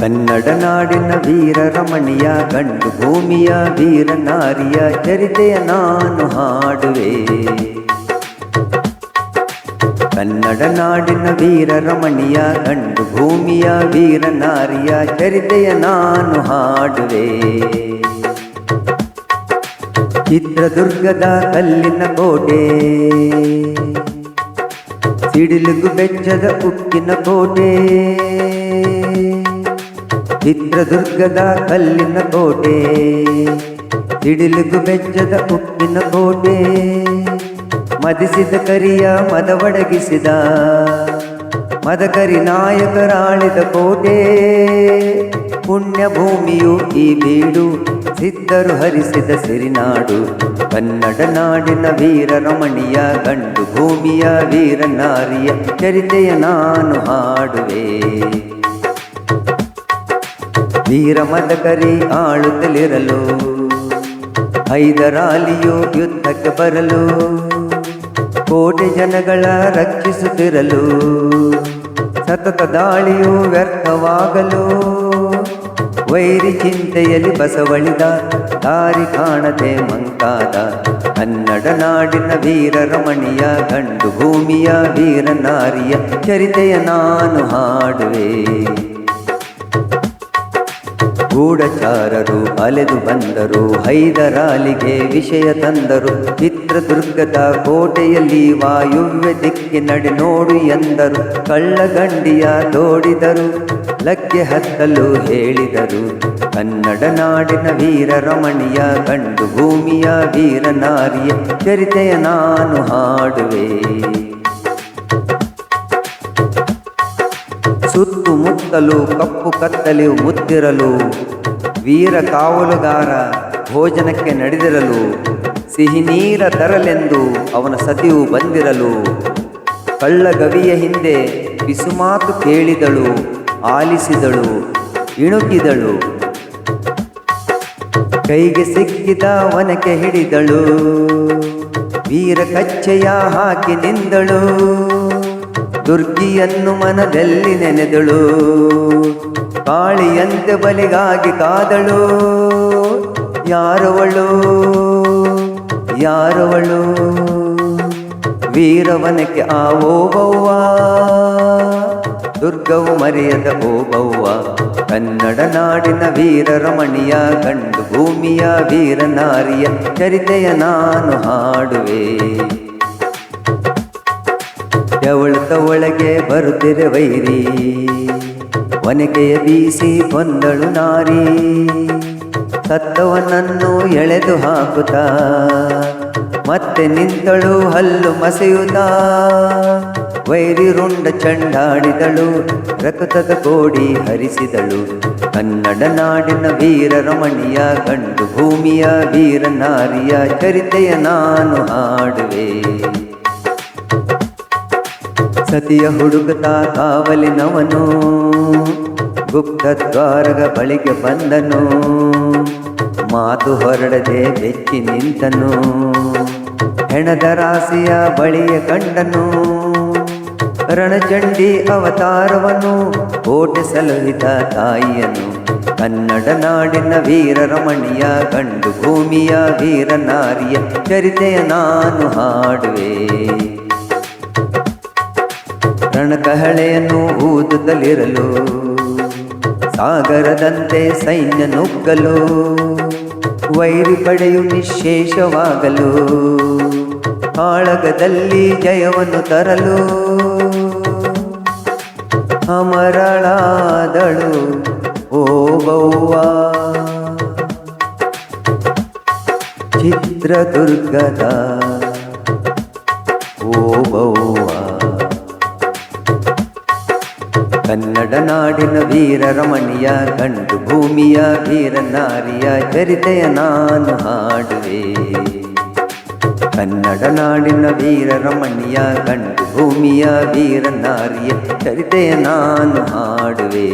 ಕನ್ನಡ ನಾಡಿನ ವೀರ ರಮಣಿಯ, ಗಂಡು ಭೂಮಿಯ ವೀರ ನಾರಿಯ ಚರಿತೆಯ ನಾನು ಹಾಡುವೆ. ಕನ್ನಡ ನಾಡಿನ ವೀರ ರಮಣಿಯ, ಗಂಡು ಭೂಮಿಯ ವೀರ ನಾರಿಯ ಚರಿತೆಯ ನಾನು ಹಾಡುವೆ. ಚಿತ್ರದುರ್ಗದ ಕಲ್ಲಿನ ಕೋಟೆ, ಸಿಡಿಲುಗು ಬೆಚ್ಚದ ಉಕ್ಕಿನ ಕೋಟೆ. ಚಿತ್ರದುರ್ಗದ ಕಲ್ಲಿನ ಕೋಟೆ ಸಿಡಿಲುಗು ಬೆಚ್ಚದ ಉಪ್ಪಿನ ಕೋಟೆ ಮದಿಸಿದ ಕರಿಯ ಮದವಡಗಿಸಿದ ಮದಕರಿ ನಾಯಕರಾಳಿದ ಕೋಟೆ. ಪುಣ್ಯ ಭೂಮಿಯು ಈ ಬೀಡು ಸಿದ್ಧರು ಹರಿಸಿದ ಸಿರಿನಾಡು, ಕನ್ನಡ ನಾಡಿನ ವೀರ ರಮಣಿಯ ಗಂಡು ಭೂಮಿಯ ವೀರ ನಾರಿಯ ಚರಿತೆಯ ನಾನು ಹಾಡುವೆ. ವೀರ ಮದಕರಿ ಆಳುತ್ತಲಿರಲು, ಐದರಾಲಿಯು ಯುದ್ಧಕ್ಕೆ ಬರಲು, ಕೋಟಿ ಜನಗಳ ರಕ್ಷಿಸುತ್ತಿರಲು, ಸತತ ದಾಳಿಯು ವ್ಯರ್ಥವಾಗಲು, ವೈರಿ ಚಿಂತೆಯಲ್ಲಿ ಬಸವಳಿದ ದಾರಿ ಕಾಣದೆ ಮಂಕಾದ ಕನ್ನಡ ನಾಡಿನ ವೀರ ರಮಣಿಯ, ಗಂಡು ಭೂಮಿಯ ವೀರ ನಾರಿಯ ಚರಿತೆಯ ನಾನು ಹಾಡುವೆ. ಗೂಢಚಾರರು ಅಲೆದು ಬಂದರು, ಹೈದರಾಲಿಗೆ ವಿಷಯ ತಂದರು. ಚಿತ್ರದುರ್ಗದ ಕೋಟೆಯಲ್ಲಿ ವಾಯುವ್ಯ ದಿಕ್ಕಿ ನಡೆ ನೋಡು ಎಂದರು. ಕಳ್ಳಗಂಡಿಯ ತೋಡಿದರು ಲಕ್ಕೆ ಹತ್ತಲು ಹೇಳಿದರು. ಕನ್ನಡ ನಾಡಿನ ವೀರ ರಮಣಿಯ ಗಂಡು ಭೂಮಿಯ ವೀರ ನಾರಿಯ, ಚರಿತೆಯ ನಾನು ಹಾಡುವೆ. ಸುತ್ತುಮುತ್ತಲು ಕಪ್ಪು ಕತ್ತಲಿ ಮುತ್ತಿರಲು, ವೀರ ಕಾವಲುಗಾರ ಭೋಜನಕ್ಕೆ ನಡೆದಿರಲು, ಸಿಹಿ ನೀರ ತರಲೆಂದು ಅವನ ಸತಿಯು ಬಂದಿರಲು, ಕಳ್ಳಗವಿಯ ಹಿಂದೆ ಬಿಸುಮಾತು ಕೇಳಿದಳು, ಆಲಿಸಿದಳು, ಇಣುಕಿದಳು. ಕೈಗೆ ಸಿಕ್ಕಿದ ಒನಕೆ ಹಿಡಿದಳು, ವೀರ ಕಚ್ಚೆಯ ಹಾಕಿ ನಿಂದಳು. ದುರ್ಗಿಯನ್ನು ಮನದಲ್ಲಿ ನೆನೆದಳು. ಕಾಳಿಯಂತೆ ಬಲಿಗಾಗಿ ಕಾದಳು. ಯಾರವಳು? ಯಾರವಳು? ವೀರವನಕ್ಕೆ ಆ ಓಬವ್ವ. ದುರ್ಗವು ಮರೆಯದ ಓಬವ್ವ. ಕನ್ನಡ ನಾಡಿನ ವೀರ ರಮಣಿಯ ಗಂಡು ಭೂಮಿಯ ವೀರ ನಾರಿಯ ಚರಿತೆಯ ನಾನು ಹಾಡುವೆ. ಯವಳತ ಒಳಗೆ ಬರುತ್ತಿದೆ ವೈರಿ. ಒನಕೆಯ ಬೀಸಿ ಕೊಂದಳು ನಾರಿ. ಸತ್ತವನನ್ನು ಎಳೆದು ಹಾಕುತ್ತಾ. ಮತ್ತೆ ನಿಂತಳು ಹಲ್ಲು ಮಸೆಯುತ್ತಾ. ವೈರಿ ರುಂಡ ಚಂಡಾಡಿದಳು ರಕ್ತದ ಕೋಡಿ ಹರಿಸಿದಳು. ಕನ್ನಡ ನಾಡಿನ ವೀರ ರಮಣಿಯ, ಗಂಡು ಭೂಮಿಯ ವೀರ ನಾರಿಯ ಚರಿತೆಯ ನಾನು ಹಾಡುವೆ. ಸತಿಯ ಹುಡುಕುತ್ತಾ ಕಾವಲಿನವನು ಗುಪ್ತ ದ್ವಾರಗ ಬಳಿಗೆ ಬಂದನು. ಮಾತು ಹೊರಡದೆ ಬೆಚ್ಚಿ ನಿಂತನು. ಹೆಣದ ರಾಸಿಯ ಬಳಿಯ ಕಂಡನು ರಣಚಂಡಿ ಅವತಾರವನು ಕೋಟೆ ಸಲಹಿತ ತಾಯಿಯನು ಕನ್ನಡ ನಾಡಿನ ವೀರ ರಮಣಿಯ ಗಂಡು ಭೂಮಿಯ ವೀರ ನಾರಿಯ ಚರಿತೆಯ ನಾನು ಹಾಡುವೆ. ರಣಕಹಳೆಯನ್ನು ಊದುತ್ತಲಿರಲು, ಸಾಗರದಂತೆ ಸೈನ್ಯ ನುಗ್ಗಲು, ವೈರಿ ಪಡೆಯು ನಿಶೇಷವಾಗಲು ಕಾಳಗದಲ್ಲಿ ಜಯವನ್ನು ತರಲು, ಅಮರಳಾದಳು ಓ ಚಿತ್ರದುರ್ಗದ ಓ ಕನ್ನಡ ನಾಡಿನ ವೀರ ರಮಣಿಯ ಗಂಡು ಭೂಮಿಯ ವೀರ ನಾರಿಯ ಚರಿತೆಯ ನಾನು ಹಾಡುವೆ. ಕನ್ನಡ ನಾಡಿನ ವೀರ ರಮಣಿಯ ಗಂಡು ಭೂಮಿಯ ವೀರ ನಾರಿಯ ಚರಿತೆಯ ನಾನು ಹಾಡುವೆ.